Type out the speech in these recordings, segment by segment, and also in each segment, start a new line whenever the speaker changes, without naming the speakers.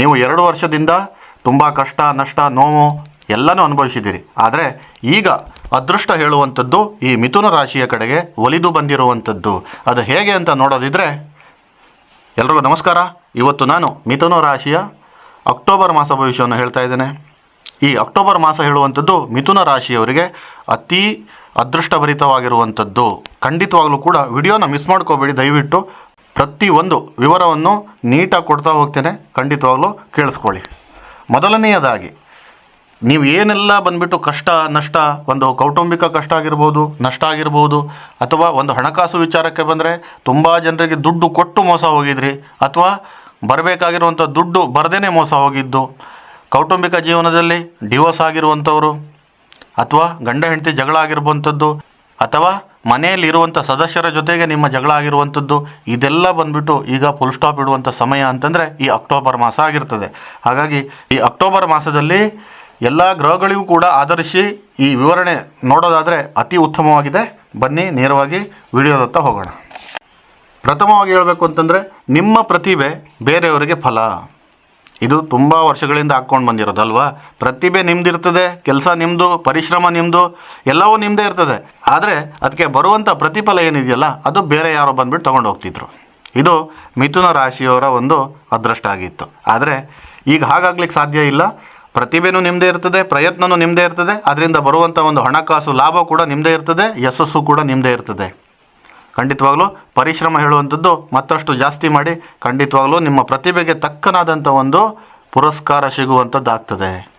ನೀವು ಎರಡು ವರ್ಷದಿಂದ ತುಂಬ ಕಷ್ಟ, ನಷ್ಟ, ನೋವು ಎಲ್ಲನೂ ಅನುಭವಿಸಿದ್ದೀರಿ. ಆದರೆ ಈಗ ಅದೃಷ್ಟ ಹೇಳುವಂಥದ್ದು ಈ ಮಿಥುನ ರಾಶಿಯ ಕಡೆಗೆ ಒಲಿದು ಬಂದಿರುವಂಥದ್ದು. ಅದು ಹೇಗೆ ಅಂತ ನೋಡೋದಿದ್ರೆ ಎಲ್ರಿಗೂ ನಮಸ್ಕಾರ. ಇವತ್ತು ನಾನು ಮಿಥುನ ರಾಶಿಯ ಅಕ್ಟೋಬರ್ ಮಾಸ ಭವಿಷ್ಯವನ್ನು ಹೇಳ್ತಾ ಇದ್ದೇನೆ. ಈ ಅಕ್ಟೋಬರ್ ಮಾಸ ಹೇಳುವಂಥದ್ದು ಮಿಥುನ ರಾಶಿಯವರಿಗೆ ಅತಿ ಅದೃಷ್ಟಭರಿತವಾಗಿರುವಂಥದ್ದು. ಖಂಡಿತವಾಗಲೂ ಕೂಡ ವಿಡಿಯೋನ ಮಿಸ್ ಮಾಡ್ಕೋಬೇಡಿ, ದಯವಿಟ್ಟು. ಪ್ರತಿಯೊಂದು ವಿವರವನ್ನು ನೀಟಾಗಿ ಕೊಡ್ತಾ ಹೋಗ್ತೇನೆ. ಖಂಡಿತವಾಗ್ಲೂ ಕೇಳಿಸ್ಕೊಳ್ಳಿ. ಮೊದಲನೆಯದಾಗಿ, ನೀವು ಏನೆಲ್ಲ ಬಂದ್ಬಿಟ್ಟು ಕಷ್ಟ, ನಷ್ಟ, ಒಂದು ಕೌಟುಂಬಿಕ ಕಷ್ಟ ಆಗಿರ್ಬೋದು, ನಷ್ಟ ಆಗಿರ್ಬೋದು, ಅಥವಾ ಒಂದು ಹಣಕಾಸು ವಿಚಾರಕ್ಕೆ ಬಂದರೆ ತುಂಬ ಜನರಿಗೆ ದುಡ್ಡು ಕೊಟ್ಟು ಮೋಸ ಹೋಗಿದ್ರಿ, ಅಥವಾ ಬರಬೇಕಾಗಿರುವಂಥ ದುಡ್ಡು ಬರದೇ ಮೋಸ ಹೋಗಿದ್ದು, ಕೌಟುಂಬಿಕ ಜೀವನದಲ್ಲಿ ಡಿವೋರ್ಸ್ ಆಗಿರುವಂಥವ್ರು, ಅಥವಾ ಗಂಡ ಹೆಂಡತಿ ಜಗಳ ಆಗಿರುವಂಥದ್ದು ಅಥವಾ ಮನೆಯಲ್ಲಿರುವಂಥ ಸದಸ್ಯರ ಜೊತೆಗೆ ನಿಮ್ಮ ಜಗಳ ಆಗಿರುವಂಥದ್ದು, ಇದೆಲ್ಲ ಬಂದ್ಬಿಟ್ಟು ಈಗ ಫುಲ್ ಸ್ಟಾಪ್ ಇಡುವಂಥ ಸಮಯ ಅಂತಂದರೆ ಈ ಅಕ್ಟೋಬರ್ ಮಾಸ ಆಗಿರ್ತದೆ. ಹಾಗಾಗಿ ಈ ಅಕ್ಟೋಬರ್ ಮಾಸದಲ್ಲಿ ಎಲ್ಲ ಗ್ರಹಗಳಿಗೂ ಕೂಡ ಆಧರಿಸಿ ಈ ವಿವರಣೆ ನೋಡೋದಾದರೆ ಅತಿ ಉತ್ತಮವಾಗಿದೆ. ಬನ್ನಿ, ನೇರವಾಗಿ ವಿಡಿಯೋದತ್ತ ಹೋಗೋಣ. ಪ್ರಥಮವಾಗಿ ಹೇಳಬೇಕು ಅಂತಂದರೆ ನಿಮ್ಮ ಪ್ರತಿಭೆ ಬೇರೆಯವರಿಗೆ ಫಲ. ಇದು ತುಂಬ ವರ್ಷಗಳಿಂದ ಹಾಕ್ಕೊಂಡು ಬಂದಿರೋದಲ್ವಾ? ಪ್ರತಿಭೆ ನಿಮ್ಮದಿರ್ತದೆ ಕೆಲಸ ನಿಮ್ಮದು ಪರಿಶ್ರಮ ನಿಮ್ಮದು ಎಲ್ಲವೂ ನಿಮ್ಮದೇ ಇರ್ತದೆ. ಆದರೆ ಅದಕ್ಕೆ ಬರುವಂಥ ಪ್ರತಿಫಲ ಏನಿದೆಯಲ್ಲ, ಅದು ಬೇರೆ ಯಾರೋ ಬಂದ್ಬಿಟ್ಟು ತೊಗೊಂಡು ಹೋಗ್ತಿದ್ರು. ಇದು ಮಿಥುನ ರಾಶಿಯವರ ಒಂದು ಅದೃಷ್ಟ ಆಗಿತ್ತು. ಆದರೆ ಈಗ ಹಾಗಾಗ್ಲಿಕ್ಕೆ ಸಾಧ್ಯ ಇಲ್ಲ. ಪ್ರತಿಭೆನೂ ನಿಮ್ಮದೇ ಇರ್ತದೆ ಪ್ರಯತ್ನವೂ ನಿಮ್ಮದೇ ಇರ್ತದೆ ಅದರಿಂದ ಬರುವಂಥ ಒಂದು ಹಣಕಾಸು ಲಾಭ ಕೂಡ ನಿಮ್ಮದೇ ಇರ್ತದೆ, ಯಶಸ್ಸು ಕೂಡ ನಿಮ್ಮದೇ ಇರ್ತದೆ. ಖಂಡಿತವಾಗ್ಲೂ ಪರಿಶ್ರಮ ಹೇಳುವಂಥದ್ದು ಮತ್ತಷ್ಟು ಜಾಸ್ತಿ ಮಾಡಿ ಖಂಡಿತವಾಗ್ಲೂ ನಿಮ್ಮ ಪ್ರತಿಭೆಗೆ ತಕ್ಕನಾದಂಥ ಒಂದು ಪುರಸ್ಕಾರ ಸಿಗುವಂಥದ್ದಾಗ್ತದೆ.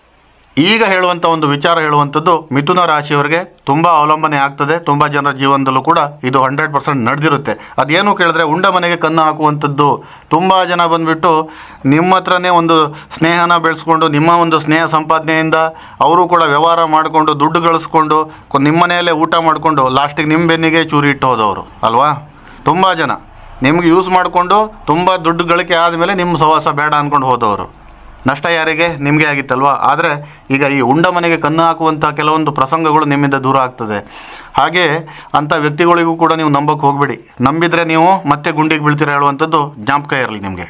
ಈಗ ಹೇಳುವಂಥ ಒಂದು ವಿಚಾರ ಹೇಳುವಂಥದ್ದು ಮಿಥುನ ರಾಶಿಯವರಿಗೆ ತುಂಬ ಅವಲಂಬನೆ ಆಗ್ತದೆ. ತುಂಬ ಜನರ ಜೀವನದಲ್ಲೂ ಕೂಡ ಇದು ಹಂಡ್ರೆಡ್ ಪರ್ಸೆಂಟ್ ನಡೆದಿರುತ್ತೆ. ಅದೇನು ಕೇಳಿದ್ರೆ ಉಂಡ ಮನೆಗೆ ಕಣ್ಣು ಹಾಕುವಂಥದ್ದು ತುಂಬ ಜನ ಬಂದುಬಿಟ್ಟು ನಿಮ್ಮ ಹತ್ರನೇ ಒಂದು ಸ್ನೇಹನ ಬೆಳೆಸ್ಕೊಂಡು, ನಿಮ್ಮ ಒಂದು ಸ್ನೇಹ ಸಂಪಾದನೆಯಿಂದ ಅವರು ಕೂಡ ವ್ಯವಹಾರ ಮಾಡಿಕೊಂಡು, ದುಡ್ಡು ಗಳಿಸ್ಕೊಂಡು ನಿಮ್ಮ ಮನೆಯಲ್ಲೇ ಊಟ ಮಾಡಿಕೊಂಡು ಲಾಸ್ಟಿಗೆ ನಿಮ್ಮ ಬೆನ್ನಿಗೆ ಚೂರಿ ಇಟ್ಟು ಹೋದವರು, ಅಲ್ವಾ? ತುಂಬ ಜನ. ನಿಮ್ಗೆ ಯೂಸ್ ಮಾಡಿಕೊಂಡು ತುಂಬ ದುಡ್ಡು ಗಳಿಕೆ ಆದಮೇಲೆ ನಿಮ್ಮ ಸವಾಸ ಬೇಡ ಅಂದ್ಕೊಂಡು ಹೋದವರು. ನಷ್ಟ ಯಾರಿಗೆ? ನಿಮಗೆ ಆಗಿತ್ತಲ್ವಾ? ಆದರೆ ಈಗ ಈ ಉಂಡ ಮನೆಗೆ ಕಣ್ಣು ಹಾಕುವಂಥ ಕೆಲವೊಂದು ಪ್ರಸಂಗಗಳು ನಿಮ್ಮಿಂದ ದೂರ ಆಗ್ತದೆ. ಹಾಗೆ ಅಂಥ ವ್ಯಕ್ತಿಗಳಿಗೂ ಕೂಡ ನೀವು ನಂಬಕ್ಕೆ ಹೋಗಬೇಡಿ. ನಂಬಿದರೆ ನೀವು ಮತ್ತೆ ಗುಂಡಿಗೆ ಬೀಳ್ತೀರ ಹೇಳುವಂಥದ್ದು ಜ್ಞಾಪಕ ಇರಲಿ ನಿಮಗೆ.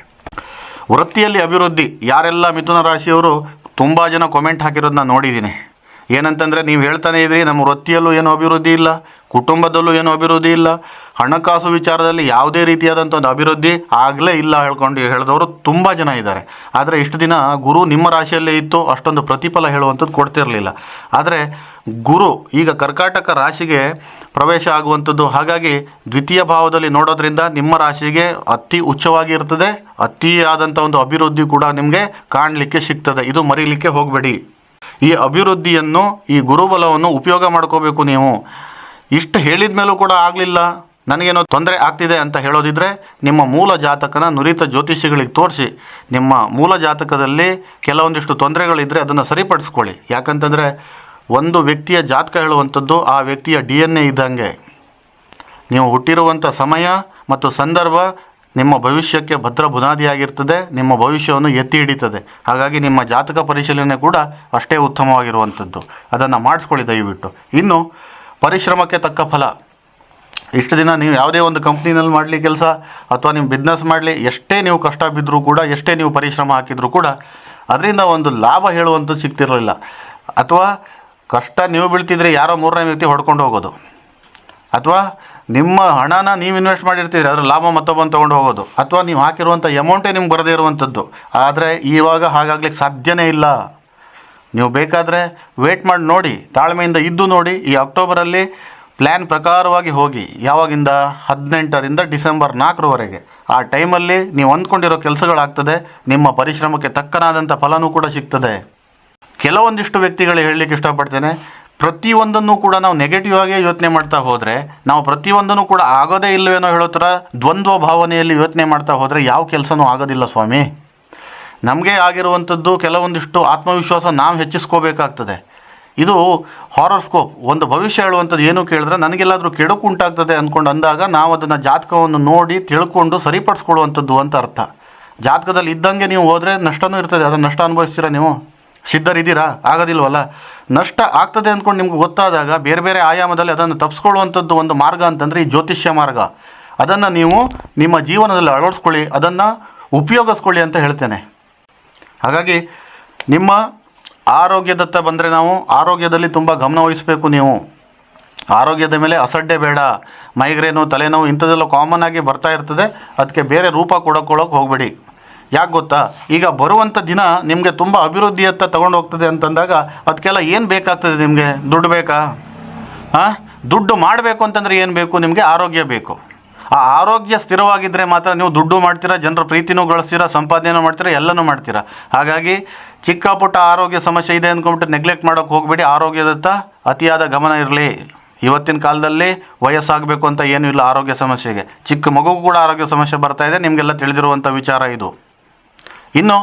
ವೃತ್ತಿಯಲ್ಲಿ ಅಭಿವೃದ್ಧಿ, ಯಾರೆಲ್ಲ ಮಿಥುನ ರಾಶಿಯವರು ತುಂಬ ಜನ ಕಾಮೆಂಟ್ ಹಾಕಿರೋದನ್ನ ನೋಡಿದ್ದೀನಿ. ಏನಂತಂದರೆ ನೀವು ಹೇಳ್ತಾನೆ ಇದ್ರಿ, ನಮ್ಮ ವೃತ್ತಿಯಲ್ಲೂ ಏನು ಅಭಿವೃದ್ಧಿ ಇಲ್ಲ. ಕುಟುಂಬದಲ್ಲೂ ಏನು ಅಭಿವೃದ್ಧಿ ಇಲ್ಲ. ಹಣಕಾಸು ವಿಚಾರದಲ್ಲಿ ಯಾವುದೇ ರೀತಿಯಾದಂಥ ಒಂದು ಅಭಿವೃದ್ಧಿ ಆಗಲೇ ಇಲ್ಲ ಹೇಳ್ಕೊಂಡು ಹೇಳಿದವರು ತುಂಬ ಜನ ಇದ್ದಾರೆ. ಆದರೆ ಇಷ್ಟು ದಿನ ಗುರು ನಿಮ್ಮ ರಾಶಿಯಲ್ಲೇ ಇತ್ತು, ಅಷ್ಟೊಂದು ಪ್ರತಿಫಲ ಹೇಳುವಂಥದ್ದು ಕೊಡ್ತಿರಲಿಲ್ಲ. ಆದರೆ ಗುರು ಈಗ ಕರ್ಕಾಟಕ ರಾಶಿಗೆ ಪ್ರವೇಶ ಆಗುವಂಥದ್ದು, ಹಾಗಾಗಿ ದ್ವಿತೀಯ ಭಾವದಲ್ಲಿ ನೋಡೋದ್ರಿಂದ ನಿಮ್ಮ ರಾಶಿಗೆ ಅತಿ ಉಚ್ಚವಾಗಿ ಇರ್ತದೆ ಅತಿಯಾದಂಥ ಒಂದು ಅಭಿವೃದ್ಧಿ ಕೂಡ ನಿಮಗೆ ಕಾಣಲಿಕ್ಕೆ ಸಿಗ್ತದೆ. ಇದು ಮರೀಲಿಕ್ಕೆ ಹೋಗಬೇಡಿ. ಈ ಅಭಿವೃದ್ಧಿಯನ್ನು, ಈ ಗುರುಬಲವನ್ನು ಉಪಯೋಗ ಮಾಡ್ಕೋಬೇಕು ನೀವು. ಇಷ್ಟು ಹೇಳಿದ ಮೇಲೂ ಕೂಡ ಆಗಲಿಲ್ಲ. ನನಗೇನೋ ತೊಂದರೆ ಆಗ್ತಿದೆ ಅಂತ ಹೇಳೋದಿದ್ರೆ ನಿಮ್ಮ ಮೂಲ ಜಾತಕನ ನುರಿತ ಜ್ಯೋತಿಷಿಗಳಿಗೆ ತೋರಿಸಿ. ನಿಮ್ಮ ಮೂಲ ಜಾತಕದಲ್ಲಿ ಕೆಲವೊಂದಿಷ್ಟು ತೊಂದರೆಗಳಿದ್ದರೆ ಅದನ್ನು ಸರಿಪಡಿಸ್ಕೊಳ್ಳಿ. ಯಾಕಂತಂದರೆ ಒಂದು ವ್ಯಕ್ತಿಯ ಜಾತಕ ಹೇಳುವಂಥದ್ದು ಆ ವ್ಯಕ್ತಿಯ ಡಿ ಎನ್ ಎ ಇದ್ದಂಗೆ. ನೀವು ಹುಟ್ಟಿರುವಂಥ ಸಮಯ ಮತ್ತು ಸಂದರ್ಭ ನಿಮ್ಮ ಭವಿಷ್ಯಕ್ಕೆ ಭದ್ರ ಬುನಾದಿಯಾಗಿರ್ತದೆ, ನಿಮ್ಮ ಭವಿಷ್ಯವನ್ನು ಎತ್ತಿ ಹಿಡಿತದೆ. ಹಾಗಾಗಿ ನಿಮ್ಮ ಜಾತಕ ಪರಿಶೀಲನೆ ಕೂಡ ಅಷ್ಟೇ ಉತ್ತಮವಾಗಿರುವಂಥದ್ದು. ಅದನ್ನು ಮಾಡಿಸ್ಕೊಳ್ಳಿ ದಯವಿಟ್ಟು. ಇನ್ನು ಪರಿಶ್ರಮಕ್ಕೆ ತಕ್ಕ ಫಲ. ಇಷ್ಟು ದಿನ ನೀವು ಯಾವುದೇ ಒಂದು ಕಂಪ್ನಿನಲ್ಲಿ ಮಾಡಲಿ ಕೆಲಸ ಅಥವಾ ನಿಮ್ಮ ಬಿಸ್ನೆಸ್ ಮಾಡಲಿ, ಎಷ್ಟೇ ನೀವು ಕಷ್ಟ ಬಿದ್ದರೂ ಕೂಡ, ಎಷ್ಟೇ ನೀವು ಪರಿಶ್ರಮ ಹಾಕಿದರೂ ಕೂಡ, ಅದರಿಂದ ಒಂದು ಲಾಭ ಹೇಳುವಂಥದ್ದು ಸಿಗ್ತಿರಲಿಲ್ಲ. ಅಥವಾ ಕಷ್ಟ ನೀವು ಬೀಳ್ತಿದ್ರೆ ಯಾರೋ ಮೂರನೇ ವ್ಯಕ್ತಿ ಹೊಡ್ಕೊಂಡು ಹೋಗೋದು. ಅಥವಾ ನಿಮ್ಮ ಹಣನ ನೀವು ಇನ್ವೆಸ್ಟ್ ಮಾಡಿರ್ತೀರಿ, ಅದರ ಲಾಭ ಮತ್ತೊಬ್ಬನ ತೊಗೊಂಡು ಹೋಗೋದು. ಅಥವಾ ನೀವು ಹಾಕಿರುವಂಥ ಅಮೌಂಟೇ ನಿಮ್ಗೆ ಬರದೇ ಇರುವಂಥದ್ದು. ಆದರೆ ಇವಾಗ ಹಾಗಾಗ್ಲಿಕ್ಕೆ ಸಾಧ್ಯನೇ ಇಲ್ಲ. ನೀವು ಬೇಕಾದರೆ ವೇಟ್ ಮಾಡಿ ನೋಡಿ, ತಾಳ್ಮೆಯಿಂದ ಇದ್ದು ನೋಡಿ, ಈ ಅಕ್ಟೋಬರಲ್ಲಿ ಪ್ಲ್ಯಾನ್ ಪ್ರಕಾರವಾಗಿ ಹೋಗಿ, ಯಾವಾಗಿಂದ? ಹದಿನೆಂಟರಿಂದ ಡಿಸೆಂಬರ್ ನಾಲ್ಕರವರೆಗೆ. ಆ ಟೈಮಲ್ಲಿ ನೀವು ಅಂದ್ಕೊಂಡಿರೋ ಕೆಲಸಗಳಾಗ್ತದೆ, ನಿಮ್ಮ ಪರಿಶ್ರಮಕ್ಕೆ ತಕ್ಕನಾದಂಥ ಫಲನೂ ಕೂಡ ಸಿಗ್ತದೆ. ಕೆಲವೊಂದಿಷ್ಟು ವ್ಯಕ್ತಿಗಳಿಗೆ ಹೇಳಲಿಕ್ಕೆ ಇಷ್ಟಪಡ್ತೇನೆ, ಪ್ರತಿಯೊಂದನ್ನು ಕೂಡ ನಾವು ನೆಗೆಟಿವ್ ಆಗಿ ಯೋಚನೆ ಮಾಡ್ತಾ ಹೋದರೆ, ನಾವು ಪ್ರತಿಯೊಂದನ್ನು ಕೂಡ ಆಗೋದೇ ಇಲ್ಲವೇನೋ ಹೇಳೋ ಥರ ದ್ವಂದ್ವ ಭಾವನೆಯಲ್ಲಿ ಯೋಚನೆ ಮಾಡ್ತಾ ಹೋದರೆ ಯಾವ ಕೆಲಸನೂ ಆಗೋದಿಲ್ಲ ಸ್ವಾಮಿ. ನಮಗೆ ಆಗಿರುವಂಥದ್ದು ಕೆಲವೊಂದಿಷ್ಟು ಆತ್ಮವಿಶ್ವಾಸ ನಾವು ಹೆಚ್ಚಿಸ್ಕೋಬೇಕಾಗ್ತದೆ. ಇದು ಹಾರರ್ಸ್ಕೋಪ್ ಒಂದು ಭವಿಷ್ಯ ಹೇಳುವಂಥದ್ದು ಏನು ಕೇಳಿದ್ರೆ ನನಗೆಲ್ಲಾದರೂ ಕೆಡುಕು ಉಂಟಾಗ್ತದೆ ಅಂದ್ಕೊಂಡು ಅಂದಾಗ ನಾವು ಅದನ್ನು ಜಾತಕವನ್ನು ನೋಡಿ ತಿಳ್ಕೊಂಡು ಸರಿಪಡಿಸ್ಕೊಳ್ಳುವಂಥದ್ದು ಅಂತ ಅರ್ಥ. ಜಾತಕದಲ್ಲಿ ಇದ್ದಂಗೆ ನೀವು ಹೋದರೆ ನಷ್ಟನೂ ಇರ್ತದೆ, ಅದನ್ನು ನಷ್ಟ ಅನುಭವಿಸ್ತೀರಾ ನೀವು? ಸಿದ್ಧರಿದ್ದೀರಾ? ಆಗೋದಿಲ್ವಲ್ಲ? ನಷ್ಟ ಆಗ್ತದೆ ಅಂದ್ಕೊಂಡು ನಿಮ್ಗೆ ಗೊತ್ತಾದಾಗ ಬೇರೆ ಬೇರೆ ಆಯಾಮದಲ್ಲಿ ಅದನ್ನು ತಪ್ಪಿಸ್ಕೊಳ್ಳುವಂಥದ್ದು ಒಂದು ಮಾರ್ಗ ಅಂತಂದರೆ ಈ ಜ್ಯೋತಿಷ್ಯ ಮಾರ್ಗ. ಅದನ್ನು ನೀವು ನಿಮ್ಮ ಜೀವನದಲ್ಲಿ ಅಳವಡಿಸ್ಕೊಳ್ಳಿ, ಅದನ್ನು ಉಪಯೋಗಿಸ್ಕೊಳ್ಳಿ ಅಂತ ಹೇಳ್ತೇನೆ. ಹಾಗಾಗಿ ನಿಮ್ಮ ಆರೋಗ್ಯದತ್ತ ಬಂದರೆ ನಾವು ಆರೋಗ್ಯದಲ್ಲಿ ತುಂಬ ಗಮನವಹಿಸಬೇಕು ನೀವು. ಆರೋಗ್ಯದ ಮೇಲೆ ಅಸಡ್ಡೆ ಬೇಡ. ಮೈಗ್ರೇನು, ತಲೆನೋವು ಇಂಥದ್ದೆಲ್ಲ ಕಾಮನ್ ಆಗಿ ಬರ್ತಾ ಇರ್ತದೆ. ಅದಕ್ಕೆ ಬೇರೆ ರೂಪ ಕೊಡೋಕೊಳ್ಳೋಕೆ ಹೋಗಬೇಡಿ. ಯಾಕೆ ಗೊತ್ತಾ? ಈಗ ಬರುವಂಥ ದಿನ ನಿಮಗೆ ತುಂಬ ಅಭಿವೃದ್ಧಿಯತ್ತ ತಗೊಂಡು ಹೋಗ್ತದೆ ಅಂತಂದಾಗ ಅದಕ್ಕೆಲ್ಲ ಏನು ಬೇಕಾಗ್ತದೆ ನಿಮಗೆ? ದುಡ್ಡು ಬೇಕಾ? ಹಾಂ ದುಡ್ಡು ಮಾಡಬೇಕು ಅಂತಂದರೆ ಏನು ಬೇಕು? ನಿಮಗೆ ಆರೋಗ್ಯ ಬೇಕು. ಆ ಆರೋಗ್ಯ ಸ್ಥಿರವಾಗಿದ್ದರೆ ಮಾತ್ರ ನೀವು ದುಡ್ಡು ಮಾಡ್ತೀರಾ, ಜನರ ಪ್ರೀತಿನೂ ಗಳಿಸ್ತೀರಾ, ಸಂಪಾದನೆನೂ ಮಾಡ್ತೀರಾ, ಎಲ್ಲನೂ ಮಾಡ್ತೀರಾ. ಹಾಗಾಗಿ ಚಿಕ್ಕ ಪುಟ್ಟ ಆರೋಗ್ಯ ಸಮಸ್ಯೆ ಇದೆ ಅಂದ್ಕೊಂಬಿಟ್ಟು ನೆಗ್ಲೆಕ್ಟ್ ಮಾಡೋಕೆ ಹೋಗಬೇಡಿ. ಆರೋಗ್ಯದತ್ತ ಅತಿಯಾದ ಗಮನ ಇರಲಿ. ಇವತ್ತಿನ ಕಾಲದಲ್ಲಿ ವಯಸ್ಸಾಗಬೇಕು ಅಂತ ಏನೂ ಇಲ್ಲ ಆರೋಗ್ಯ ಸಮಸ್ಯೆಗೆ. ಚಿಕ್ಕ ಮಗುಗೂ ಕೂಡ ಆರೋಗ್ಯ ಸಮಸ್ಯೆ ಬರ್ತಾ ಇದೆ. ನಿಮಗೆಲ್ಲ ತಿಳಿದಿರುವಂಥ ವಿಚಾರ ಇದು. ಇನ್ನು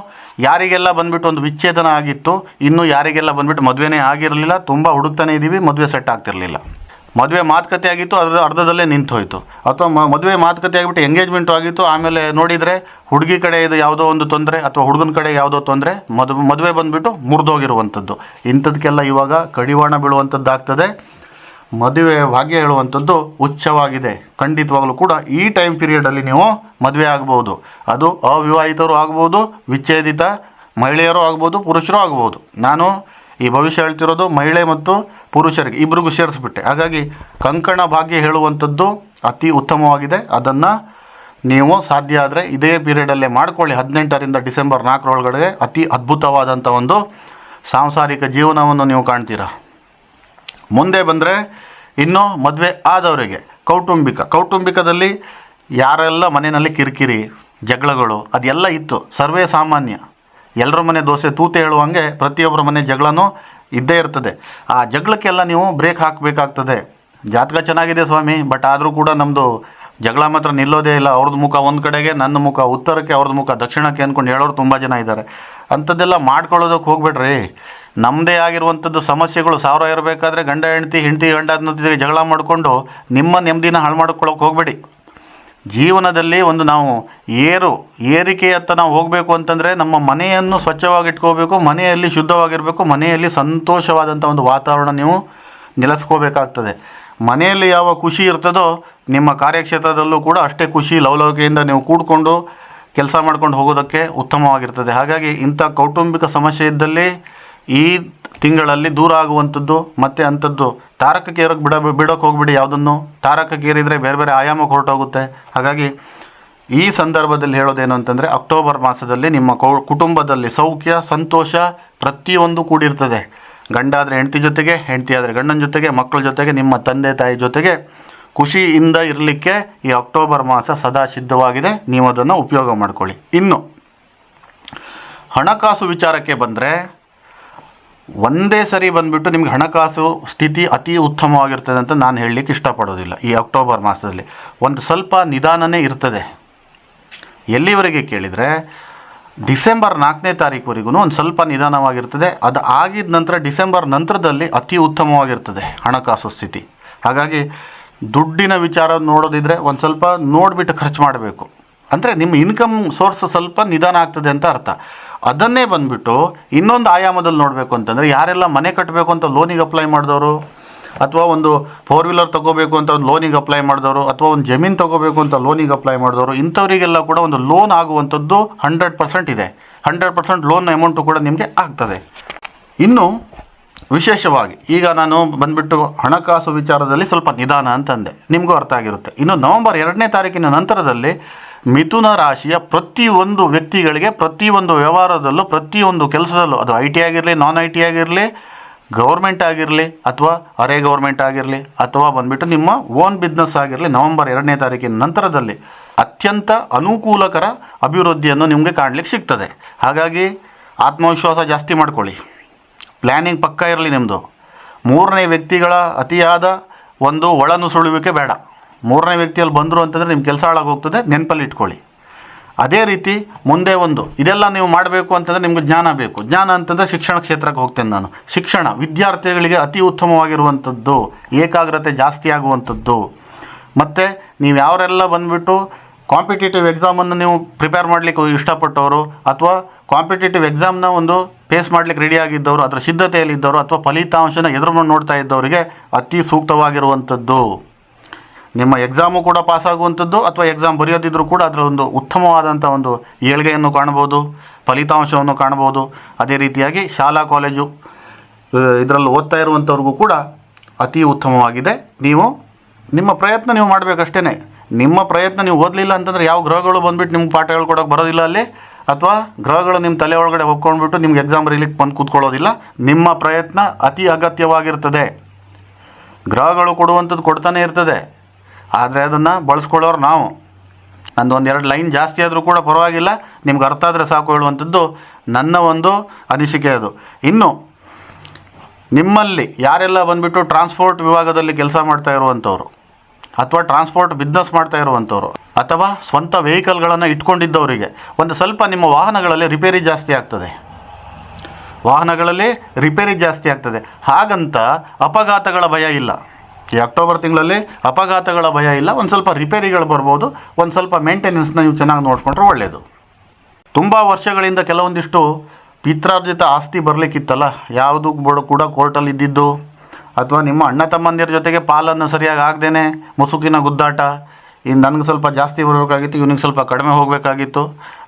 ಯಾರಿಗೆಲ್ಲ ಬಂದ್ಬಿಟ್ಟು ಒಂದು ವಿಚ್ಛೇದನ ಆಗಿತ್ತು, ಇನ್ನು ಯಾರಿಗೆಲ್ಲ ಬಂದ್ಬಿಟ್ಟು ಮದುವೆನೇ ಆಗಿರಲಿಲ್ಲ, ತುಂಬ ಹುಡುಕ್ತಾನೆ ಇದ್ದೀವಿ ಮದುವೆ ಸೆಟ್ ಆಗ್ತಿರಲಿಲ್ಲ. ಮದುವೆ ಮಾತುಕತೆ ಆಗಿತ್ತು, ಅದರ ಅರ್ಧದಲ್ಲೇ ನಿಂತು ಹೋಯಿತು. ಅಥವಾ ಮದುವೆ ಮಾತುಕತೆ ಆಗಿಬಿಟ್ಟು ಎಂಗೇಜ್ಮೆಂಟು ಆಗಿತ್ತು, ಆಮೇಲೆ ನೋಡಿದರೆ ಹುಡುಗಿ ಕಡೆ ಇದು ಯಾವುದೋ ಒಂದು ತೊಂದರೆ ಅಥವಾ ಹುಡುಗನ ಕಡೆ ಯಾವುದೋ ತೊಂದರೆ ಮದುವೆ ಮದುವೆ ಬಂದುಬಿಟ್ಟು ಮುರಿದೋಗಿರುವಂಥದ್ದು. ಇಂಥದಕ್ಕೆಲ್ಲ ಇವಾಗ ಕಡಿವಾಣ ಬೀಳುವಂಥದ್ದು ಆಗ್ತದೆ ಮದುವೆ ಭಾಗ್ಯ ಹೇಳುವಂಥದ್ದು ಉಚ್ಚವಾಗಿದೆ ಖಂಡಿತವಾಗಲೂ ಕೂಡ ಈ ಟೈಮ್ ಪೀರಿಯಡಲ್ಲಿ ನೀವು ಮದುವೆ ಆಗ್ಬೋದು. ಅದು ಅವಿವಾಹಿತರು ಆಗ್ಬೋದು, ವಿಚ್ಛೇದಿತ ಮಹಿಳೆಯರು ಆಗ್ಬೋದು, ಪುರುಷರು ಆಗ್ಬೋದು. ನಾನು ಈ ಭವಿಷ್ಯ ಹೇಳ್ತಿರೋದು ಮಹಿಳೆ ಮತ್ತು ಪುರುಷರಿಗೆ ಇಬ್ಬರಿಗೂ ಸೇರಿಸ್ಬಿಟ್ಟೆ. ಹಾಗಾಗಿ ಕಂಕಣ ಭಾಗ್ಯ ಹೇಳುವಂಥದ್ದು ಅತಿ ಉತ್ತಮವಾಗಿದೆ. ಅದನ್ನು ನೀವು ಸಾಧ್ಯ ಆದರೆ ಇದೇ ಪೀರಿಯಡಲ್ಲೇ ಮಾಡ್ಕೊಳ್ಳಿ. ಹದಿನೆಂಟರಿಂದ ಡಿಸೆಂಬರ್ ನಾಲ್ಕರೊಳಗಡೆ ಅತಿ ಅದ್ಭುತವಾದಂಥ ಒಂದು ಸಾಂಸಾರಿಕ ಜೀವನವನ್ನು ನೀವು ಕಾಣ್ತೀರಾ. ಮುಂದೆ ಬಂದರೆ ಇನ್ನು ಮದುವೆ ಆದವರಿಗೆ ಕೌಟುಂಬಿಕ. ಕೌಟುಂಬಿಕದಲ್ಲಿ ಯಾರೆಲ್ಲ ಮನೆಯಲ್ಲಿ ಕಿರಿಕಿರಿ, ಜಗಳಗಳು, ಅದೆಲ್ಲ ಇತ್ತು. ಸರ್ವೇ ಸಾಮಾನ್ಯ. ಎಲ್ಲರ ಮನೆ ದೋಸೆ ತೂತೆ ಹೇಳುವಂಗೆ ಪ್ರತಿಯೊಬ್ಬರ ಮನೆ ಜಗಳನೂ ಇದ್ದೇ ಇರ್ತದೆ. ಆ ಜಗಳಕ್ಕೆಲ್ಲ ನೀವು ಬ್ರೇಕ್ ಹಾಕಬೇಕಾಗ್ತದೆ. ಜಾತಕ ಚೆನ್ನಾಗಿದೆ ಸ್ವಾಮಿ ಬಟ್ ಆದರೂ ಕೂಡ ನಮ್ಮದು ಜಗಳ ಮಾತ್ರ ನಿಲ್ಲೋದೇ ಇಲ್ಲ. ಅವ್ರದ್ದು ಮುಖ ಒಂದು ಕಡೆಗೆ, ನನ್ನ ಮುಖ ಉತ್ತರಕ್ಕೆ ಅವ್ರದ್ದು ಮುಖ ದಕ್ಷಿಣಕ್ಕೆ ಅಂದ್ಕೊಂಡು ಹೇಳೋರು ತುಂಬ ಜನ ಇದ್ದಾರೆ. ಅಂಥದ್ದೆಲ್ಲ ಮಾಡ್ಕೊಳ್ಳೋದಕ್ಕೆ ಹೋಗ್ಬೇಡ್ರಿ. ನಮ್ಮದೇ ಆಗಿರುವಂಥದ್ದು ಸಮಸ್ಯೆಗಳು ಸಾವಿರ ಇರಬೇಕಾದ್ರೆ ಗಂಡ, ಹೆಂಡ್ತಿ ಹೆಂಡ್ತಿ, ಗಂಡ ಜಗಳ ಮಾಡಿಕೊಂಡು ನಿಮ್ಮ ನೆಮ್ಮದಿನ ಹಾಳು ಮಾಡ್ಕೊಳ್ಳೋಕೆ ಹೋಗಬೇಡಿ. ಜೀವನದಲ್ಲಿ ಒಂದು ನಾವು ಏರು ಏರಿಕೆಯತ್ತ ನಾವು ಹೋಗಬೇಕು ಅಂತಂದರೆ ನಮ್ಮ ಮನೆಯನ್ನು ಸ್ವಚ್ಛವಾಗಿಟ್ಕೋಬೇಕು, ಮನೆಯಲ್ಲಿ ಶುದ್ಧವಾಗಿರಬೇಕು, ಮನೆಯಲ್ಲಿ ಸಂತೋಷವಾದಂಥ ಒಂದು ವಾತಾವರಣ ನೀವು ನೆಲೆಸ್ಕೋಬೇಕಾಗ್ತದೆ. ಮನೆಯಲ್ಲಿ ಯಾವ ಖುಷಿ ಇರ್ತದೋ ನಿಮ್ಮ ಕಾರ್ಯಕ್ಷೇತ್ರದಲ್ಲೂ ಕೂಡ ಅಷ್ಟೇ ಖುಷಿ, ಲವಲವಿಕೆಯಿಂದ ನೀವು ಕೂಡಿಕೊಂಡು ಕೆಲಸ ಮಾಡ್ಕೊಂಡು ಹೋಗೋದಕ್ಕೆ ಉತ್ತಮವಾಗಿರ್ತದೆ. ಹಾಗಾಗಿ ಇಂಥ ಕೌಟುಂಬಿಕ ಸಮಸ್ಯೆ ಇದ್ದಲ್ಲಿ ಈ ತಿಂಗಳಲ್ಲಿ ದೂರ ಆಗುವಂಥದ್ದು, ಮತ್ತು ಅಂಥದ್ದು. ತಾರಕಕ್ಕೇರೋಕೆ ಬಿಡ ಬಿಡೋಕೆ ಹೋಗ್ಬಿಡಿ ಯಾವುದನ್ನು. ತಾರಕಕ್ಕೇರಿದರೆ ಬೇರೆ ಬೇರೆ ಆಯಾಮಕ್ಕೆ ಹೊರಟೋಗುತ್ತೆ. ಹಾಗಾಗಿ ಈ ಸಂದರ್ಭದಲ್ಲಿ ಹೇಳೋದೇನು ಅಂತಂದರೆ, ಅಕ್ಟೋಬರ್ ಮಾಸದಲ್ಲಿ ನಿಮ್ಮ ಕುಟುಂಬದಲ್ಲಿ ಸೌಖ್ಯ, ಸಂತೋಷ ಪ್ರತಿಯೊಂದು ಕೂಡಿರ್ತದೆ. ಗಂಡ ಆದರೆ ಹೆಂಡತಿ ಜೊತೆಗೆ ಹೆಂಡತಿ ಆದರೆ ಗಂಡನ ಜೊತೆಗೆ ಮಕ್ಕಳ ಜೊತೆಗೆ, ನಿಮ್ಮ ತಂದೆ ತಾಯಿ ಜೊತೆಗೆ ಖುಷಿಯಿಂದ ಇರಲಿಕ್ಕೆ ಈ ಅಕ್ಟೋಬರ್ ಮಾಸ ಸದಾ ಸಿದ್ಧವಾಗಿದೆ. ನೀವು ಅದನ್ನು ಉಪಯೋಗ ಮಾಡ್ಕೊಳ್ಳಿ. ಇನ್ನು ಹಣಕಾಸು ವಿಚಾರಕ್ಕೆ ಬಂದರೆ ಒಂದೇ ಸರಿ ಬಂದುಬಿಟ್ಟು ನಿಮ್ಗೆ ಹಣಕಾಸು ಸ್ಥಿತಿ ಅತಿ ಉತ್ತಮವಾಗಿರ್ತದೆ ಅಂತ ನಾನು ಹೇಳಲಿಕ್ಕೆ ಇಷ್ಟಪಡೋದಿಲ್ಲ ಈ ಅಕ್ಟೋಬರ್ ಮಾಸದಲ್ಲಿ. ಒಂದು ಸ್ವಲ್ಪ ನಿಧಾನನೇ ಇರ್ತದೆ. ಎಲ್ಲಿವರೆಗೆ ಕೇಳಿದರೆ ಡಿಸೆಂಬರ್ ನಾಲ್ಕನೇ ತಾರೀಕುವರೆಗೂ ಒಂದು ಸ್ವಲ್ಪ ನಿಧಾನವಾಗಿರ್ತದೆ. ಅದು ಆಗಿದ ನಂತರ ಡಿಸೆಂಬರ್ ನಂತರದಲ್ಲಿ ಅತಿ ಉತ್ತಮವಾಗಿರ್ತದೆ ಹಣಕಾಸು ಸ್ಥಿತಿ. ಹಾಗಾಗಿ ದುಡ್ಡಿನ ವಿಚಾರ ನೋಡೋದಿದ್ರೆ ಒಂದು ಸ್ವಲ್ಪ ನೋಡಿಬಿಟ್ಟು ಖರ್ಚು ಮಾಡಬೇಕು. ಅಂದರೆ ನಿಮ್ಮ ಇನ್ಕಮ್ ಸೋರ್ಸ್ ಸ್ವಲ್ಪ ನಿಧಾನ ಆಗ್ತದೆ ಅಂತ ಅರ್ಥ. ಅದನ್ನೇ ಬಂದ್ಬಿಟ್ಟು ಇನ್ನೊಂದು ಆಯಾಮದಲ್ಲಿ ನೋಡಬೇಕು ಅಂತಂದರೆ ಯಾರೆಲ್ಲ ಮನೆ ಕಟ್ಟಬೇಕು ಅಂತ ಲೋನಿಗೆ ಅಪ್ಲೈ ಮಾಡಿದವರು? ಅಥವಾ ಒಂದು ಫೋರ್ ವೀಲರ್ ತೊಗೋಬೇಕು ಅಂತ ಒಂದು ಲೋನಿಗೆ ಅಪ್ಲೈ ಮಾಡಿದವರು? ಅಥವಾ ಒಂದು ಜಮೀನು ತೊಗೋಬೇಕು ಅಂತ ಲೋನಿಗೆ ಅಪ್ಲೈ ಮಾಡಿದವರು? ಇಂಥವರಿಗೆಲ್ಲ ಕೂಡ ಒಂದು ಲೋನ್ ಆಗುವಂಥದ್ದು ಹಂಡ್ರೆಡ್ ಪರ್ಸೆಂಟ್ ಇದೆ. ಹಂಡ್ರೆಡ್ ಪರ್ಸೆಂಟ್ ಲೋನ್ ಅಮೌಂಟು ಕೂಡ ನಿಮಗೆ ಆಗ್ತದೆ. ಇನ್ನು ವಿಶೇಷವಾಗಿ, ಈಗ ನಾನು ಬಂದ್ಬಿಟ್ಟು ಹಣಕಾಸು ವಿಚಾರದಲ್ಲಿ ಸ್ವಲ್ಪ ನಿಧಾನ ಅಂತಂದೆ. ನಿಮಗೂ ಅರ್ಥ ಆಗಿರುತ್ತೆ. ಇನ್ನು ನವೆಂಬರ್ ಎರಡನೇ ತಾರೀಕಿನ ನಂತರದಲ್ಲಿ ಮಿಥುನ ರಾಶಿಯ ಪ್ರತಿಯೊಂದು ವ್ಯಕ್ತಿಗಳಿಗೆ, ಪ್ರತಿಯೊಂದು ವ್ಯವಹಾರದಲ್ಲೂ, ಪ್ರತಿಯೊಂದು ಕೆಲಸದಲ್ಲೂ, ಅದು ಐ ಟಿ ಆಗಿರಲಿ ನಾನ್ ಐ ಟಿ ಆಗಿರಲಿ ಗೌರ್ಮೆಂಟ್ ಆಗಿರಲಿ, ಅಥವಾ ಅರೆ ಗೌರ್ಮೆಂಟ್ ಆಗಿರಲಿ, ಅಥವಾ ಬಂದ್ಬಿಟ್ಟು ನಿಮ್ಮ ಓನ್ ಬಿಸ್ನೆಸ್ ಆಗಿರಲಿ, ನವೆಂಬರ್ ಎರಡನೇ ತಾರೀಕಿನ ನಂತರದಲ್ಲಿ ಅತ್ಯಂತ ಅನುಕೂಲಕರ ಅಭಿವೃದ್ಧಿಯನ್ನು ನಿಮಗೆ ಕಾಣಲಿಕ್ಕೆ ಸಿಗ್ತದೆ. ಹಾಗಾಗಿ ಆತ್ಮವಿಶ್ವಾಸ ಜಾಸ್ತಿ ಮಾಡ್ಕೊಳ್ಳಿ. ಪ್ಲ್ಯಾನಿಂಗ್ ಪಕ್ಕ ಇರಲಿ ನಿಮ್ಮದು ಮೂರನೇ ವ್ಯಕ್ತಿಗಳ ಅತಿಯಾದ ಒಂದು ಒಳನುಸುಳುವಿಕೆ ಬೇಡ. ಮೂರನೇ ವ್ಯಕ್ತಿಯಲ್ಲಿ ಬಂದರು ಅಂತಂದರೆ ನಿಮ್ಮ ಕೆಲಸ ಹಾಳಾಗೋಗ್ತದೆ ನೆನಪಲ್ಲಿ ಇಟ್ಕೊಳ್ಳಿ. ಅದೇ ರೀತಿ ಮುಂದೆ ಒಂದು, ಇದೆಲ್ಲ ನೀವು ಮಾಡಬೇಕು ಅಂತಂದರೆ ನಿಮ್ಗೆ ಜ್ಞಾನ ಬೇಕು. ಜ್ಞಾನ ಅಂತಂದರೆ ಶಿಕ್ಷಣ ಕ್ಷೇತ್ರಕ್ಕೆ ಹೋಗ್ತೇನೆ ನಾನು. ಶಿಕ್ಷಣ ವಿದ್ಯಾರ್ಥಿಗಳಿಗೆ ಅತಿ ಉತ್ತಮವಾಗಿರುವಂಥದ್ದು, ಏಕಾಗ್ರತೆ ಜಾಸ್ತಿ ಆಗುವಂಥದ್ದು. ಮತ್ತು ನೀವು ಯಾವರೆಲ್ಲ ಬಂದುಬಿಟ್ಟು ಕಾಂಪಿಟೇಟಿವ್ ಎಕ್ಸಾಮನ್ನು ನೀವು ಪ್ರಿಪೇರ್ ಮಾಡಲಿಕ್ಕೆ ಇಷ್ಟಪಟ್ಟವರು ಅಥವಾ ಕಾಂಪಿಟೇಟಿವ್ ಎಕ್ಸಾಮ್ನ ಒಂದು ಫೇಸ್ ಮಾಡಲಿಕ್ಕೆ ರೆಡಿ ಆಗಿದ್ದವರು, ಅದರ ಸಿದ್ಧತೆಯಲ್ಲಿದ್ದವರು ಅಥವಾ ಫಲಿತಾಂಶನ ಎದುರು ನೋಡ್ತಾ ಇದ್ದವರಿಗೆ ಅತಿ ಸೂಕ್ತವಾಗಿರುವಂಥದ್ದು. ನಿಮ್ಮ ಎಕ್ಸಾಮು ಕೂಡ ಪಾಸ್ ಆಗುವಂಥದ್ದು ಅಥವಾ ಎಕ್ಸಾಮ್ ಬರೆಯೋದಿದ್ರೂ ಕೂಡ ಅದರ ಒಂದು ಉತ್ತಮವಾದಂಥ ಒಂದು ಏಳ್ಗೆಯನ್ನು ಕಾಣ್ಬೋದು, ಫಲಿತಾಂಶವನ್ನು ಕಾಣ್ಬೋದು. ಅದೇ ರೀತಿಯಾಗಿ ಶಾಲಾ, ಕಾಲೇಜು ಇದರಲ್ಲಿ ಓದ್ತಾ ಇರುವಂಥವ್ರಿಗೂ ಕೂಡ ಅತಿ ಉತ್ತಮವಾಗಿದೆ. ನೀವು ನಿಮ್ಮ ಪ್ರಯತ್ನ ನೀವು ಮಾಡಬೇಕಷ್ಟೇ ನಿಮ್ಮ ಪ್ರಯತ್ನ ನೀವು ಓದಲಿಲ್ಲ ಅಂತಂದರೆ ಯಾವ ಗ್ರಹಗಳು ಬಂದುಬಿಟ್ಟು ನಿಮ್ಗೆ ಪಾಠ ಹೇಳ್ಕೊಡೋಕೆ ಬರೋದಿಲ್ಲ ಅಲ್ಲಿ? ಅಥವಾ ಗ್ರಹಗಳು ನಿಮ್ಮ ತಲೆ ಒಳಗಡೆ ಹೊಕ್ಕೊಂಡ್ಬಿಟ್ಟು ನಿಮ್ಗೆ ಎಕ್ಸಾಮ್ ಬರೀಲಿಕ್ಕೆ ಬಂದು ಕೂತ್ಕೊಳ್ಳೋದಿಲ್ಲ? ನಿಮ್ಮ ಪ್ರಯತ್ನ ಅತಿ ಅಗತ್ಯವಾಗಿರ್ತದೆ. ಗ್ರಹಗಳು ಕೊಡುವಂಥದ್ದು ಕೊಡ್ತಾನೆ ಇರ್ತದೆ. ಆದರೆ ಅದನ್ನು ಬಳಸ್ಕೊಳ್ಳೋರು ನಾವು. ನಂದು ಒಂದು ಎರಡು ಲೈನ್ ಜಾಸ್ತಿ ಆದರೂ ಕೂಡ ಪರವಾಗಿಲ್ಲ. ನಿಮ್ಗೆ ಅರ್ಥ ಆದರೆ ಸಾಕು ಹೇಳುವಂಥದ್ದು ನನ್ನ ಒಂದು ಅನಿಸಿಕೆ ಅದು. ಇನ್ನು, ನಿಮ್ಮಲ್ಲಿ ಯಾರೆಲ್ಲ ಬಂದುಬಿಟ್ಟು ಟ್ರಾನ್ಸ್ಪೋರ್ಟ್ ವಿಭಾಗದಲ್ಲಿ ಕೆಲಸ ಮಾಡ್ತಾ ಇರುವಂಥವ್ರು, ಅಥವಾ ಟ್ರಾನ್ಸ್ಪೋರ್ಟ್ ಬಿಸ್ನೆಸ್ ಮಾಡ್ತಾ ಇರುವಂಥವ್ರು, ಅಥವಾ ಸ್ವಂತ ವೆಹಿಕಲ್ಗಳನ್ನು ಇಟ್ಕೊಂಡಿದ್ದವರಿಗೆ, ಒಂದು ಸ್ವಲ್ಪ ನಿಮ್ಮ ವಾಹನಗಳಲ್ಲಿ ರಿಪೇರಿ ಜಾಸ್ತಿ ಆಗ್ತದೆ. ವಾಹನಗಳಲ್ಲಿ ರಿಪೇರಿ ಜಾಸ್ತಿ ಆಗ್ತದೆ. ಹಾಗಂತ ಅಪಘಾತಗಳ ಭಯ ಇಲ್ಲ. ಈ ಅಕ್ಟೋಬರ್ ತಿಂಗಳಲ್ಲಿ ಅಪಘಾತಗಳ ಭಯ ಇಲ್ಲ, ಒಂದು ಸ್ವಲ್ಪ ರಿಪೇರಿಗಳು ಬರ್ಬೋದು, ಒಂದು ಸ್ವಲ್ಪ ಮೇಂಟೆನೆನ್ಸ್ನ ನೀವು ಚೆನ್ನಾಗಿ ನೋಡಿಕೊಂಡ್ರೆ ಒಳ್ಳೆಯದು ತುಂಬ ವರ್ಷಗಳಿಂದ ಕೆಲವೊಂದಿಷ್ಟು ಪಿತ್ರಾರ್ಜಿತ ಆಸ್ತಿ ಬರಲಿಕ್ಕಿತ್ತಲ್ಲ, ಯಾವುದು ಕೂಡ ಕೋರ್ಟಲ್ಲಿ ಇದ್ದಿದ್ದು, ಅಥವಾ ನಿಮ್ಮ ಅಣ್ಣ ತಮ್ಮಂದಿರ ಜೊತೆಗೆ ಪಾಲನ್ನು ಸರಿಯಾಗಿ ಆಗದೇನೆ, ಮುಸುಕಿನ ಗುದ್ದಾಟ ಇನ್ನು ನನಗೆ ಸ್ವಲ್ಪ ಜಾಸ್ತಿ ಬರಬೇಕಾಗಿತ್ತು, ಇವನಿಗೆ ಸ್ವಲ್ಪ ಕಡಿಮೆ ಹೋಗಬೇಕಾಗಿತ್ತು,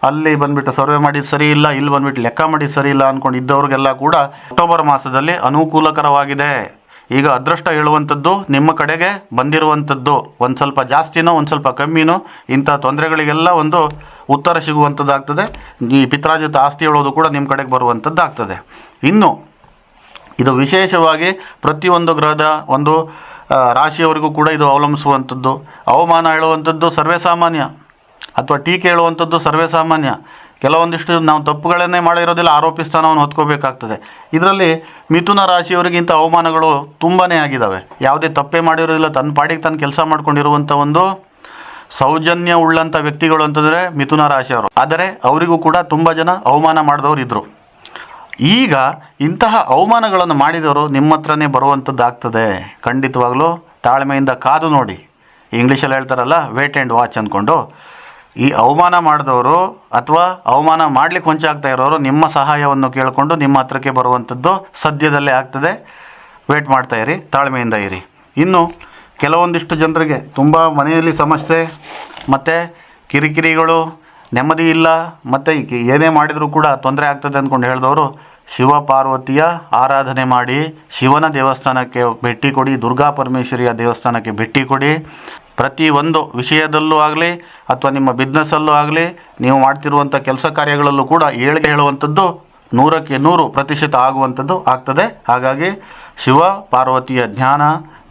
ಅಲ್ಲಿ ಬಂದುಬಿಟ್ಟು ಸರ್ವೆ ಮಾಡಿದ್ದು ಸರಿ ಇಲ್ಲ, ಇಲ್ಲಿ ಬಂದುಬಿಟ್ಟು ಲೆಕ್ಕ ಮಾಡಿದ್ದು ಸರಿ ಇಲ್ಲ ಅಂದ್ಕೊಂಡು ಇದ್ದವ್ರಿಗೆಲ್ಲ ಕೂಡ ಅಕ್ಟೋಬರ್ ಮಾಸದಲ್ಲಿ ಅನುಕೂಲಕರವಾಗಿದೆ. ಈಗ ಅದೃಷ್ಟ ಹೇಳುವಂಥದ್ದು ನಿಮ್ಮ ಕಡೆಗೆ ಬಂದಿರುವಂಥದ್ದು. ಒಂದು ಸ್ವಲ್ಪ ಜಾಸ್ತಿನೋ, ಒಂದು ಸ್ವಲ್ಪ ಕಮ್ಮಿನೋ, ಇಂಥ ತೊಂದರೆಗಳಿಗೆಲ್ಲ ಒಂದು ಉತ್ತರ ಸಿಗುವಂಥದ್ದಾಗ್ತದೆ. ಈ ಪಿತ್ರಾಜಿತ ಆಸ್ತಿ ಹೇಳೋದು ಕೂಡ ನಿಮ್ಮ ಕಡೆಗೆ ಬರುವಂಥದ್ದಾಗ್ತದೆ. ಇನ್ನು, ಇದು ವಿಶೇಷವಾಗಿ ಪ್ರತಿಯೊಂದು ಗ್ರಹದ ಒಂದು ರಾಶಿಯವರಿಗೂ ಕೂಡ ಇದು ಅವಲಂಬಿಸುವಂಥದ್ದು. ಅವಮಾನ ಹೇಳುವಂಥದ್ದು ಸರ್ವೇಸಾಮಾನ್ಯ ಅಥವಾ ಟೀಕೆ ಹೇಳುವಂಥದ್ದು ಸರ್ವೇ ಸಾಮಾನ್ಯ. ಕೆಲವೊಂದಿಷ್ಟು ನಾವು ತಪ್ಪುಗಳನ್ನೇ ಮಾಡಿರೋದಿಲ್ಲ ಆರೋಪಿ ಸ್ಥಾನವನ್ನು ಹೊತ್ಕೋಬೇಕಾಗ್ತದೆ. ಇದರಲ್ಲಿ ಮಿಥುನ ರಾಶಿಯವರಿಗಿಂತ ಅವಮಾನಗಳು ತುಂಬಾ ಆಗಿದ್ದಾವೆ ಯಾವುದೇ ತಪ್ಪೇ ಮಾಡಿರೋದಿಲ್ಲ, ತನ್ನ ಪಾಡಿಗೆ ತನ್ನ ಕೆಲಸ ಮಾಡ್ಕೊಂಡಿರುವಂಥ ಒಂದು ಸೌಜನ್ಯ ಉಳ್ಳಂಥ ವ್ಯಕ್ತಿಗಳು ಅಂತಂದರೆ ಮಿಥುನ ರಾಶಿಯವರು. ಆದರೆ ಅವರಿಗೂ ಕೂಡ ತುಂಬ ಜನ ಅವಮಾನ ಮಾಡಿದವರು ಇದ್ದರು ಈಗ ಇಂತಹ ಅವಮಾನಗಳನ್ನು ಮಾಡಿದವರು ನಿಮ್ಮ ಹತ್ರನೇ ಬರುವಂಥದ್ದಾಗ್ತದೆ ಖಂಡಿತವಾಗ್ಲೂ ತಾಳ್ಮೆಯಿಂದ ಕಾದು ನೋಡಿ. ಇಂಗ್ಲೀಷಲ್ಲಿ ಹೇಳ್ತಾರಲ್ಲ ವೇಟ್ ಆ್ಯಂಡ್ ವಾಚ್ ಅಂದ್ಕೊಂಡು. ಈ ಅವಮಾನ ಮಾಡಿದವರು ಅಥವಾ ಅವಮಾನ ಮಾಡ್ಲಿಕ್ಕೆ ಹೊಂಚ ಆಗ್ತಾ ಇರೋರು ನಿಮ್ಮ ಸಹಾಯವನ್ನು ಕೇಳಿಕೊಂಡು ನಿಮ್ಮ ಹತ್ರಕ್ಕೆ ಬರುವಂಥದ್ದು ಸದ್ಯದಲ್ಲೇ ಆಗ್ತದೆ. ವೇಟ್ ಮಾಡ್ತಾ ಇರಿ, ತಾಳ್ಮೆಯಿಂದ ಇರಿ. ಇನ್ನು ಕೆಲವೊಂದಿಷ್ಟು ಜನರಿಗೆ ತುಂಬ ಮನೆಯಲ್ಲಿ ಸಮಸ್ಯೆ, ಮತ್ತು ಕಿರಿಕಿರಿಗಳು, ನೆಮ್ಮದಿ ಇಲ್ಲ, ಮತ್ತು ಏನೇ ಮಾಡಿದರೂ ಕೂಡ ತೊಂದರೆ ಆಗ್ತದೆ ಅಂದ್ಕೊಂಡು ಹೇಳಿದವರು ಶಿವ ಪಾರ್ವತಿಯ ಆರಾಧನೆ ಮಾಡಿ ಶಿವನ ದೇವಸ್ಥಾನಕ್ಕೆ ಭೇಟಿ ಕೊಡಿ, ದುರ್ಗಾ ಪರಮೇಶ್ವರಿಯ ದೇವಸ್ಥಾನಕ್ಕೆ ಭೇಟಿ ಕೊಡಿ. ಪ್ರತಿ ಒಂದು ವಿಷಯದಲ್ಲೂ ಆಗಲಿ ಅಥವಾ ನಿಮ್ಮ ಬಿಸ್ನೆಸ್ಸಲ್ಲೂ ಆಗಲಿ ನೀವು ಮಾಡ್ತಿರುವಂಥ ಕೆಲಸ ಕಾರ್ಯಗಳಲ್ಲೂ ಕೂಡ ಏಳಿಗೆ ಹೇಳುವಂಥದ್ದು ನೂರಕ್ಕೆ ನೂರು ಪ್ರತಿಶತ ಆಗುವಂಥದ್ದು ಆಗ್ತದೆ. ಹಾಗಾಗಿ ಶಿವ, ಪಾರ್ವತಿಯ ಜ್ಞಾನ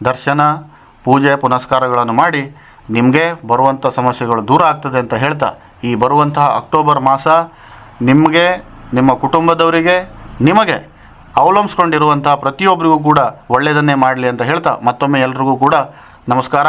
ದರ್ಶನ, ಪೂಜೆ, ಪುನಸ್ಕಾರಗಳನ್ನು ಮಾಡಿ ನಿಮಗೆ ಬರುವಂಥ ಸಮಸ್ಯೆಗಳು ದೂರ ಆಗ್ತದೆ ಅಂತ ಹೇಳ್ತಾ ಈ ಬರುವಂತಹ ಅಕ್ಟೋಬರ್ ಮಾಸ ನಿಮಗೆ, ನಿಮ್ಮ ಕುಟುಂಬದವರಿಗೆ, ನಿಮಗೆ ಅವಲಂಬಿಸ್ಕೊಂಡಿರುವಂತಹ ಪ್ರತಿಯೊಬ್ಬರಿಗೂ ಕೂಡ ಒಳ್ಳೆಯದನ್ನೇ ಮಾಡಲಿ ಅಂತ ಹೇಳ್ತಾ ಮತ್ತೊಮ್ಮೆ ಎಲ್ರಿಗೂ ಕೂಡ ನಮಸ್ಕಾರ.